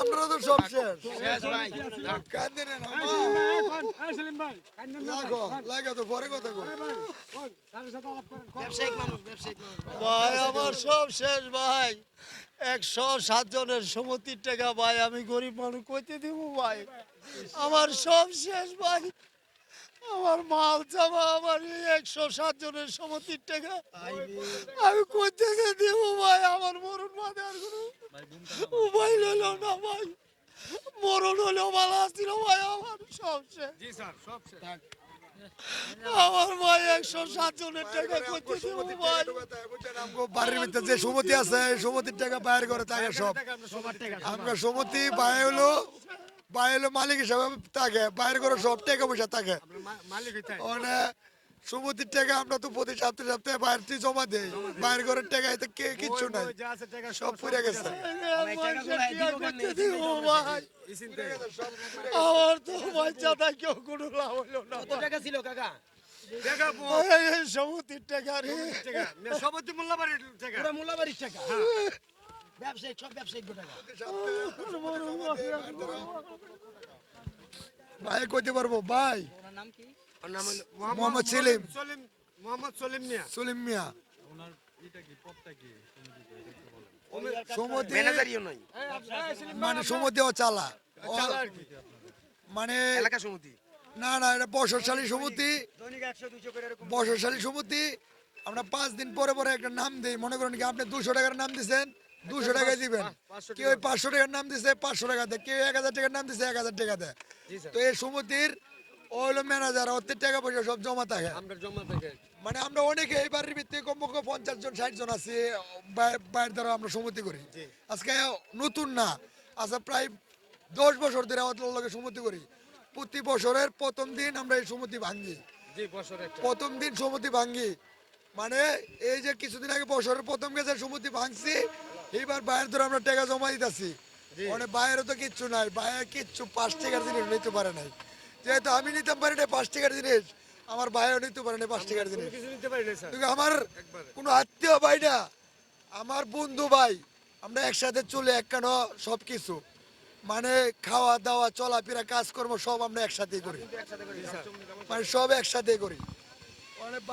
আমরা তো সব শেষ। লাগো তো পরে কথা আমার সব শেষ ভাই। একশো সাত জনের সমতির টাকা ভাই আমি গরিব মানুষ কইতে দিব ভাই। আমার সব শেষ ভাই। আমার মাল জামা আমার এই একশো সাত জনের সমতির টাকা। আমি কই থেকে দিব ভাই? আমার মরণ মাঝে আর কোনো উপায় হলো না ভাই। মরণ হলেও ভালো আসছিল ভাই আমার সব শেষ। জি স্যার সব শেষ। আমার ভাই একশো সাত জনের টাকা করতে বাড়ির ভিতরে যে সমতি আছে এই সমতির টাকা বাইরে করে থাকে সব। আমরা সমতি বাইরে হলো বাইরে মালিক হিসাবে থাকে বাইরে করে সব টাকা পয়সা থাকে। মানে সমতির টাকা আমরা তো প্রতি সপ্তাহে সপ্তাহে বাইরে থেকে জমা দেই। বাইরে করে টাকা এতে কে কিচ্ছু নাই। যা আছে টাকা সব পড়ে গেছে। আমার তো বাচ্চা থাকে কেউ কোনো লাভ হলো না কত টাকা ছিল কাকা? সমতির টাকা রে। টাকা। মোল্লাবাড়ির টাকা। মোল্লাবাড়ির টাকা। ব্যবসায়িক সব ব্যবসায়িক ভাই কইতে পারব? ভাই। নাম কি? নাম মোহাম্মদ সেলিম। সলিম মোহাম্মদ সলিম মিয়া। সলিম মিয়া। সমতি ম্যানেজারিও নাই মানে সমতি চালা। মানে এলাকা সমিতি? না না এটা বর্ষশালী সমিতি। দৈনিক একশো দুইশো করে এরকম। বর্ষশালী সমিতি। আমরা পাঁচ দিন পরে পরে একটা নাম দিই। মনে করেন কি আপনি দুশো টাকার নাম দিছেন? দুশো টাকা দিবেন। কেউ পাঁচশো টাকার নাম দিছে পাঁচশো টাকা দেয়। কেউ এক হাজার টাকার নাম দিছে এক হাজার টাকা দেয়। তো এই সমিতির ও হলো ম্যানেজার টাকা পয়সা সব জমা থাকে। মানে আমরা অনেকে এই বাড়ির ভিত্তিতে কমপক্ষে পঞ্চাশ জন ষাট জন আছি বাইরের দ্বারা আমরা সমিতি করি। আজকে নতুন না আচ্ছা প্রায় দশ বছর ধরে আমাদের সমিতি করি। প্রতি বছরের প্রথম দিন আমরা এই সমিতি ভাঙ্গি। প্রথম দিন সমিতি ভাঙ্গি। মানে এই যে কিছুদিন আগে বছরের প্রথম গেছে সমিতি ভাঙছি এইবার বাইরে ধরে আমরা টাকা জমা দিতেছি। মানে বাইরে তো কিচ্ছু নাই। বাইরে কিচ্ছু পাঁচ টাকার জিনিস নিতে পারে নাই। যেহেতু আমি নিতে পারি না পাঁচ টাকার জিনিস আমার ভাইও নিতে পারে না পাঁচ টাকার জিনিস। আমার কোনো আত্মীয় ভাই না। আমার বন্ধু ভাই আমরা একসাথে চলে একখানো সব কিছু মানে খাওয়া দাওয়া চলাফেরা কাজকর্ম সব আমরা একসাথেই করি। মানে সব একসাথেই করি। মানে